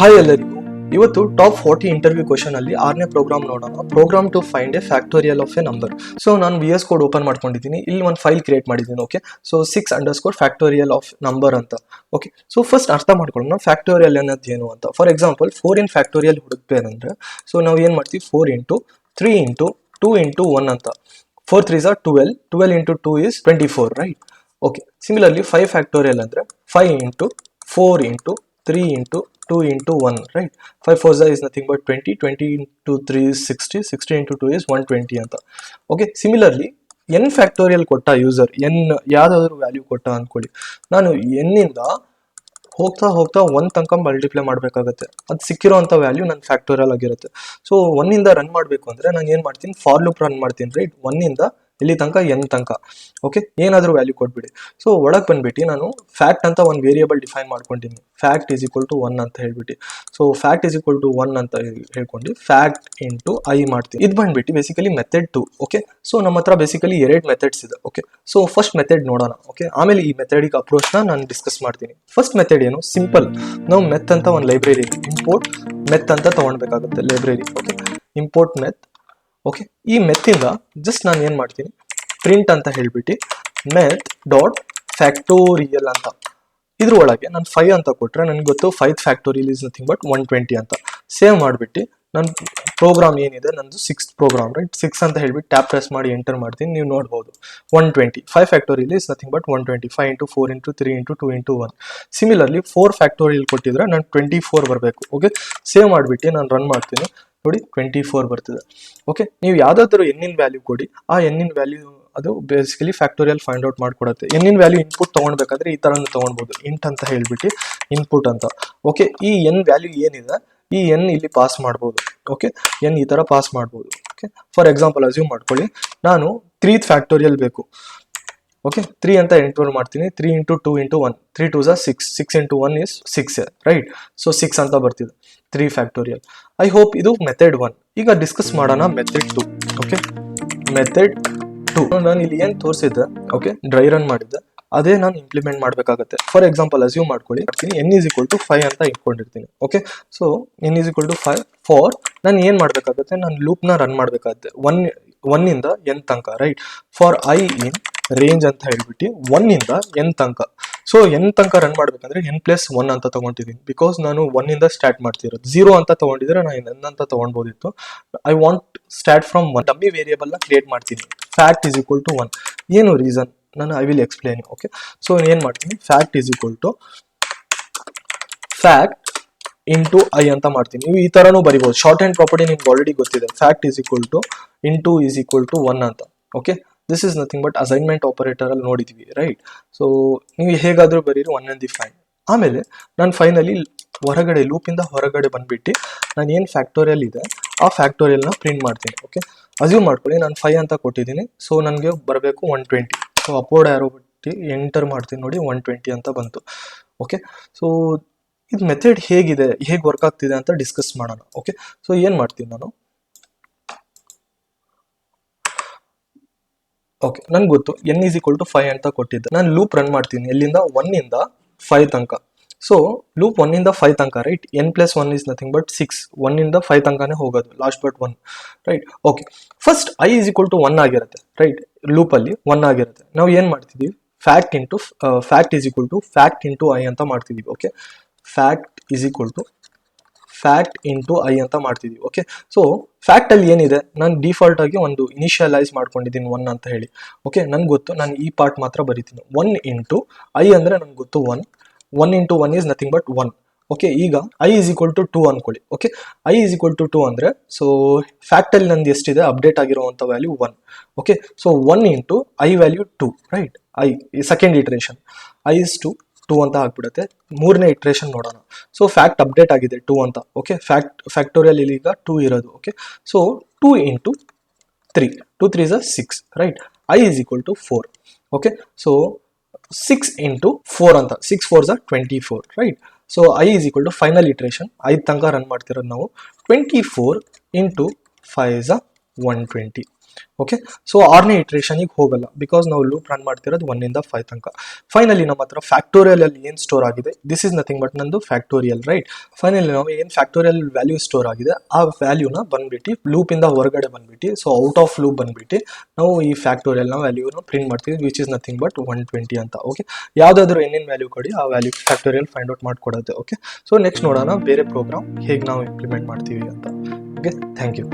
Hi ಎಲ್ಲರಿಗೂ. ಇವತ್ತು top forty interview question ಅಲ್ಲಿ ಆರನೇ ಪ್ರೋಗ್ರಾಮ್ ನೋಡೋಣ. Program to find a factorial of a number so ನಾನು ವಿ ಎಸ್ ಕೋಡ್ ಓಪನ್ ಮಾಡ್ಕೊಂಡಿದ್ದೀನಿ. ಇಲ್ಲಿ ಒಂದು ಫೈಲ್ ಕ್ರಿಯೇಟ್ ಮಾಡಿದ್ದೀನಿ okay so six underscore factorial of number ಅಂತ ಓಕೆ ಸೊ ಫಸ್ಟ್ ಅರ್ಥ ಮಾಡ್ಕೊಳ್ಳೋಣ. ಫ್ಯಾಕ್ಟೋರಿಯಲ್ ಅನ್ನೋದು ಏನು ಅಂತ. For example four in factorial ಹುಡುಕ್ಬೇಕಂದ್ರೆ so ನಾವು ಏನು ಮಾಡ್ತೀವಿ? Four into three into two into one ಅಂತ. Four three Jha twelve twelve into two is twenty four right okay similarly five factorial ಅಂದರೆ five into four into three into two into one right five four Jha is nothing but twenty twenty into three is sixty sixty into two is one twenty ಅಂತ. Okay similarly N factorial ಕೊಟ್ಟ user N ಯಾವುದಾದ್ರೂ value ಕೊಟ್ಟ ಅಂದ್ಕೊಳ್ಳಿ ನಾನು ಎನ್ನಿಂದ ಹೋಗ್ತಾ ಹೋಗ್ತಾ one ತನಕ multiply ಮಾಡಬೇಕಾಗತ್ತೆ. ಅದು ಸಿಕ್ಕಿರೋ ಅಂಥ ವ್ಯಾಲ್ಯೂ ನನ್ನ ಫ್ಯಾಕ್ಟೋರಿಯಲ್ ಆಗಿರುತ್ತೆ. ಸೊ ಒನ್ನಿಂದ ರನ್ ಮಾಡಬೇಕು ಅಂದರೆ ನಾನು ಏನು ಮಾಡ್ತೀನಿ? ಫಾರ್ ಲೂಪ್ ರನ್ ಮಾಡ್ತೀನಿ ರೈಟ್ ಒನ್ನಿಂದ ಇಲ್ಲಿ ತನಕ, ಎನ್ ತನಕ. ಓಕೆ ಏನಾದರೂ ವ್ಯಾಲ್ಯೂ ಕೊಟ್ಬಿಡಿ. ಸೊ ಒಳಗೆ ಬಂದ್ಬಿಟ್ಟು ನಾನು ಫ್ಯಾಕ್ಟ್ ಅಂತ ಒಂದು variable define ಮಾಡ್ಕೊಂಡಿನಿ fact is equal to one ಅಂತ ಹೇಳ್ಬಿಟ್ಟು. So fact is equal to one ಅಂತ ಹೇಳ್- ಹೇಳ್ಕೊಂಡು ಫ್ಯಾಕ್ಟ್ ಇಂಟು ಐ ಮಾಡ್ತೀನಿ. ಇದು ಬಂದ್ಬಿಟ್ಟು basically method two okay so ನಮ್ಮ ಹತ್ರ ಬೇಸಿಕಲಿ ಎರಡು ಮೆಥಡ್ಸ್ ಇದೆ. ಓಕೆ ಸೊ ಫಸ್ಟ್ ಮೆಥಡ್ ನೋಡೋಣ. ಓಕೆ ಆಮೇಲೆ ಈ ಮೆಥಡಿಗೆ ಅಪ್ರೋಚ್ನ ನಾನು ಡಿಸ್ಕಸ್ ಮಾಡ್ತೀನಿ. ಫಸ್ಟ್ ಮೆಥಡ್ ಏನು? ಸಿಂಪಲ್ ನಾವು ಮೆತ್ ಅಂತ ಒಂದು ಲೈಬ್ರರಿ ಇಂಪೋರ್ಟ್ ಮೆತ್ ಅಂತ ತೊಗೊಳ್ಬೇಕಾಗುತ್ತೆ library okay import math okay ಈ ಮೆತ್ತಿಂದ ಜಸ್ಟ್ ನಾನು ಏನು ಮಾಡ್ತೀನಿ? ಪ್ರಿಂಟ್ ಅಂತ ಹೇಳಿಬಿಟ್ಟು ಮೆತ್ ಡಾಟ್ ಫ್ಯಾಕ್ಟೋರಿಯಲ್ ಅಂತ. ಇದ್ರ ಒಳಗೆ ನಾನು ಫೈವ್ ಅಂತ ಕೊಟ್ಟರೆ ನನಗೆ ಗೊತ್ತು five factorial is nothing but one twenty ಅಂತ. ಸೇವ್ ಮಾಡಿಬಿಟ್ಟು ನನ್ನ ಪ್ರೋಗ್ರಾಮ್ ಏನಿದೆ? ನಂದು ಸಿಕ್ಸ್ ಪ್ರೋಗ್ರಾಮ್ ರೈಟ್ ಸಿಕ್ಸ್ ಅಂತ ಹೇಳ್ಬಿಟ್ಟು ಟ್ಯಾಪ್ ಪ್ರೆಸ್ ಮಾಡಿ ಎಂಟರ್ ಮಾಡ್ತೀನಿ. ನೀವು ನೋಡ್ಬೋದು. One twenty five factorial is nothing but one twenty five into four into three into two into one similarly four factorial ಕೊಟ್ಟಿದ್ರೆ ನಾನು ಟ್ವೆಂಟಿ ಫೋರ್ ಬರಬೇಕು. ಓಕೆ ಸೇವ್ ಮಾಡಿಬಿಟ್ಟು ನಾನು ರನ್ ಮಾಡ್ತೀನಿ. ನೋಡಿ ಟ್ವೆಂಟಿ ಫೋರ್ ಬರ್ತದೆ. ಓಕೆ ನೀವು ಯಾವುದಾದ್ರೂ ಎನ್ನಿನ ವ್ಯಾಲ್ಯೂ ಕೊಡಿ. ಆ ಎನ್ನಿನ ವ್ಯಾಲ್ಯೂ ಅದು ಬೇಸಿಕಲಿ ಫ್ಯಾಕ್ಟೋರಿಯಲ್ ಫೈಂಡ್ ಔಟ್ ಮಾಡಿಕೊಡುತ್ತೆ. ಎನ್ನಿನ ವ್ಯಾಲ್ಯೂ ಇನ್ಪುಟ್ ತೊಗೊಳ್ಬೇಕಾದ್ರೆ ಈ ಥರನೂ ತೊಗೊಳ್ಬೋದು ಇಂಟ್ ಅಂತ ಹೇಳಿಬಿಟ್ಟು ಇನ್ಪುಟ್ ಅಂತ. ಓಕೆ ಈ ಎನ್ ವ್ಯಾಲ್ಯೂ ಏನಿದೆ? ಈ ಎನ್ ಇಲ್ಲಿ ಪಾಸ್ ಮಾಡ್ಬೋದು. ಓಕೆ ಎನ್ ಈ ಥರ ಪಾಸ್ ಮಾಡ್ಬೋದು. ಓಕೆ ಫಾರ್ ಎಕ್ಸಾಂಪಲ್ ಅಸ್ಯೂಮ್ ಮಾಡ್ಕೊಳ್ಳಿ. ನಾನು ತ್ರೀ ಫ್ಯಾಕ್ಟೋರಿಯಲ್ ಬೇಕು. ಓಕೆ ತ್ರೀ ಅಂತ ಎಂಟು ಮಾಡ್ತೀನಿ. Three into two into one three two Jha six six into one is six right so six ಅಂತ ಬರ್ತಿದೆ. ತ್ರೀ ಫ್ಯಾಕ್ಟೋರಿಯಲ್ ಐ ಹೋಪ್ ಇದು ಮೆಥಡ್ ಒನ್ ಈಗ ಡಿಸ್ಕಸ್ ಮಾಡೋಣ method two okay method two ನಾನು ಇಲ್ಲಿ ಏನು ತೋರಿಸಿದ್ದೆ ಓಕೆ ಡ್ರೈ ರನ್ ಮಾಡಿದ್ದೆ. ಅದೇ ನಾನು ಇಂಪ್ಲಿಮೆಂಟ್ ಮಾಡಬೇಕಾಗುತ್ತೆ. ಫಾರ್ ಎಕ್ಸಾಂಪಲ್ ಅಸ್ಯೂಮ್ ಮಾಡ್ಕೊಳ್ಳಿ. ಮಾಡ್ತೀನಿ. N is equal to five ಅಂತ ಇಟ್ಕೊಂಡಿರ್ತೀನಿ okay so n is equal to five for ನಾನು ಏನು ಮಾಡಬೇಕಾಗುತ್ತೆ? ನಾನು ಲೂಪ್ನ ರನ್ ಮಾಡಬೇಕಾಗುತ್ತೆ. ಒನ್ ಒನ್ನಿಂದ ಎನ್ ತನಕ right for i in range ಅಂತ ಹೇಳ್ಬಿಟ್ಟು ಒನ್ನಿಂದ ಎನ್ ತನಕ. ಸೊ ಎನ್ ತನಕ ರನ್ ಮಾಡ್ಬೇಕಂದ್ರೆ ಎನ್ ಪ್ಲಸ್ ಒನ್ ಅಂತ ತಗೊಂಡಿದ್ದೀನಿ ಬಿಕಾಸ್ ನಾನು ಒನ್ನಿಂದ ಸ್ಟಾರ್ಟ್ ಮಾಡ್ತಿರೋದು. ಜೀರೋ ಅಂತ ತಗೊಂಡಿದ್ರೆ ನಾನು ಎನ್ ಅಂತ ತಗೊಂಡ್ಬೋದಿತ್ತು. I want start from one dummy ನ ಕ್ರಿಯೇಟ್ ಮಾಡ್ತೀನಿ. Fact is equal to one ಏನು ರೀಸನ್ ನಾನು I will explain okay so ಏನು ಮಾಡ್ತೀನಿ? Fact is equal to fact into i ಅಂತ ಮಾಡ್ತೀನಿ. ನೀವು ಈ ಥರನೂ ಬರಿಬೋದು. ಶಾರ್ಟ್ ಹ್ಯಾಂಡ್ ಪ್ರಾಪರ್ಟಿ ನಿಮ್ಗೆ ಆಲ್ರೆಡಿ ಗೊತ್ತಿದೆ. Fact is equal to into is equal to one ಅಂತ okay this is nothing but assignment operator ಅಲ್ಲಿ ನೋಡಿದ್ವಿ ರೈಟ್ ಸೊ ನೀವು ಹೇಗಾದರೂ ಬರೀರಿ ಒನ್ ಅಂಡ್ ದಿ ಫೈನ್ ಆಮೇಲೆ ನಾನು ಫೈನಲಿ ಹೊರಗಡೆ ಲೂಪಿಂದ ಹೊರಗಡೆ ಬಂದ್ಬಿಟ್ಟು ನಾನು ಏನು ಫ್ಯಾಕ್ಟೋರಿಯಲ್ ಇದೆ, ಆ ಫ್ಯಾಕ್ಟೋರಿಯಲ್ನ ಪ್ರಿಂಟ್ ಮಾಡ್ತೀನಿ ಓಕೆ ಅಸ್ಯೂಮ್ ಮಾಡ್ಕೊಳ್ಳಿ, ನಾನು ಫೈವ್ ಅಂತ ಕೊಟ್ಟಿದ್ದೀನಿ. ಸೊ ನನಗೆ ಬರಬೇಕು ಒನ್ ಟ್ವೆಂಟಿ ಸೊ ಅಪೋರ್ಡ್ ಯಾರೋ ಬಿಟ್ಟು ಎಂಟರ್ ಮಾಡ್ತೀನಿ ನೋಡಿ ಒನ್ ಟ್ವೆಂಟಿ ಅಂತ ಬಂತು ಓಕೆ ಸೊ ಇದು ಮೆಥಡ್ ಹೇಗಿದೆ, ಹೇಗೆ ವರ್ಕ್ ಆಗ್ತಿದೆ ಅಂತ ಡಿಸ್ಕಸ್ ಮಾಡೋಣ ಓಕೆ ಸೊ ಏನು ಮಾಡ್ತೀನಿ ನಾನು? ಓಕೆ ನಂಗೆ ಗೊತ್ತು. N is equal to five ಅಂತ ಕೊಟ್ಟಿದ್ದೆ. ನಾನು ಲೂಪ್ ರನ್ ಮಾಡ್ತೀನಿ. ಎಲ್ಲಿಂದ? ಒನ್ನಿಂದ ಫೈವ್ ತನಕ. ಸೊ ಲೂಪ್ ಇಂದ ಫೈವ್ ತನಕ right n plus one is nothing but six ಒನ್ನಿಂದ five ತನಕನೇ ಹೋಗೋದು last but one right okay first i is equal to one ಆಗಿರುತ್ತೆ ರೈಟ್ ಲೂಪಲ್ಲಿ ಒನ್ ಆಗಿರುತ್ತೆ. ನಾವು ಏನು ಮಾಡ್ತಿದ್ದೀವಿ fact into fact is equal to fact into i ಅಂತ ಮಾಡ್ತಿದ್ದೀವಿ okay fact is equal to fact into I ಅಂತ ಮಾಡ್ತಿದ್ದೀವಿ ಓಕೆ ಸೊ ಫ್ಯಾಕ್ಟ್ ಅಲ್ಲಿ ಏನಿದೆ? ನಾನು ಡಿಫಾಲ್ಟ್ ಆಗಿ ಒಂದು ಇನಿಷಿಯಲೈಸ್ ಮಾಡ್ಕೊಂಡಿದ್ದೀನಿ ಒನ್ ಅಂತ ಹೇಳಿ ಓಕೆ ನನ್ಗೆ ಗೊತ್ತು, ನಾನು ಈ ಪಾರ್ಟ್ ಮಾತ್ರ ಬರಿತೀನಿ. ಒನ್ ಇಂಟು ಐ ಅಂದರೆ ನನ್ಗೆ ಗೊತ್ತು one one into one is nothing but one okay ಈಗ i is equal to two ಅನ್ಕೊಳ್ಳಿ okay i is equal to two ಅಂದರೆ ಸೊ ಫ್ಯಾಕ್ಟಲ್ಲಿ ನಂದು ಎಷ್ಟಿದೆ? ಅಪ್ಡೇಟ್ ಆಗಿರುವಂಥ value one okay so one into i value two right i second iteration i is two two ಅಂತ ಆಗ್ಬಿಡುತ್ತೆ. ಮೂರನೇ ಇಟ್ರೇಷನ್ ನೋಡೋಣ. ಸೊ ಫ್ಯಾಕ್ಟ್ ಅಪ್ಡೇಟ್ ಆಗಿದೆ ಟೂ ಅಂತ. ಓಕೆ ಫ್ಯಾಕ್ಟ್ ಫ್ಯಾಕ್ಟೋರಿಯಲ್ ಇಲ್ಲಿ ಈಗ ಟೂ ಇರೋದು. Okay so two into three two three a six right i is equal to four okay so six into four ಅಂತ. Six four ಝ twenty four right so i is equal to final iteration ಐದು ತನಕ run ಮಾಡ್ತಿರೋದು ನಾವು. Twenty four into five ಸ one twenty okay so ಆರನೇ ಇಟ್ರೇಷನಿಗೆ ಹೋಗಲ್ಲ. Because ನಾವು ಲೂಪ್ ರನ್ ಮಾಡ್ತಿರೋದು ಒನ್ನಿಂದ ಫೈವ್ ತನಕ. ಫೈನಲಿ ನಮ್ಮ ಹತ್ರ ಫ್ಯಾಕ್ಟೋರಿಯಲ್ ಅಲ್ಲಿ ಏನು ಸ್ಟೋರ್ ಆಗಿದೆ? ದಿಸ್ ಇಸ್ ನಥಿಂಗ್ ಬಟ್ ನಂದು ಫ್ಯಾಕ್ಟೋರಿಯಲ್ ರೈಟ್ ಫೈನಲಿ ನಾವು ಏನು ಫ್ಯಾಕ್ಟೋರಿಯಲ್ ವ್ಯಾಲ್ಯೂ ಸ್ಟೋರ್ ಆಗಿದೆ? ಆ ವ್ಯಾಲ್ಯೂನ ಬಂದ್ಬಿಟ್ಟು ಲೂಪಿಂದ ಹೊರಗಡೆ ಬಂದ್ಬಿಟ್ಟು ಸೊ ಔಟ್ ಆಫ್ ಲೂಪ್ ಬಂದ್ಬಿಟ್ಟು, ನಾವು ಈ ಫ್ಯಾಕ್ಟೋರಿಯಲ್ನ ವ್ಯಾಲ್ಯೂನ ಪ್ರಿಂಟ್ ಮಾಡ್ತೀವಿ which is nothing but one twenty ಅಂತ. ಓಕೆ ಯಾವುದಾದ್ರೂ ಏನೇನು ವ್ಯಾಲ್ಯೂ ಕೊಡಿ, ಆ ವ್ಯಾಲ್ಯೂ ಫ್ಯಾಕ್ಟೋರಿಯಲ್ ಫೈಂಡ್ ಔಟ್ ಮಾಡ್ಕೊಡುತ್ತೆ ಓಕೆ ಸೊ ನೆಕ್ಸ್ಟ್ ನೋಡೋಣ, ಬೇರೆ ಪ್ರೋಗ್ರಾಮ್ ಹೇಗೆ ನಾವು ಇಂಪ್ಲಿಮೆಂಟ್ ಮಾಡ್ತೀವಿ ಅಂತ. Okay thank you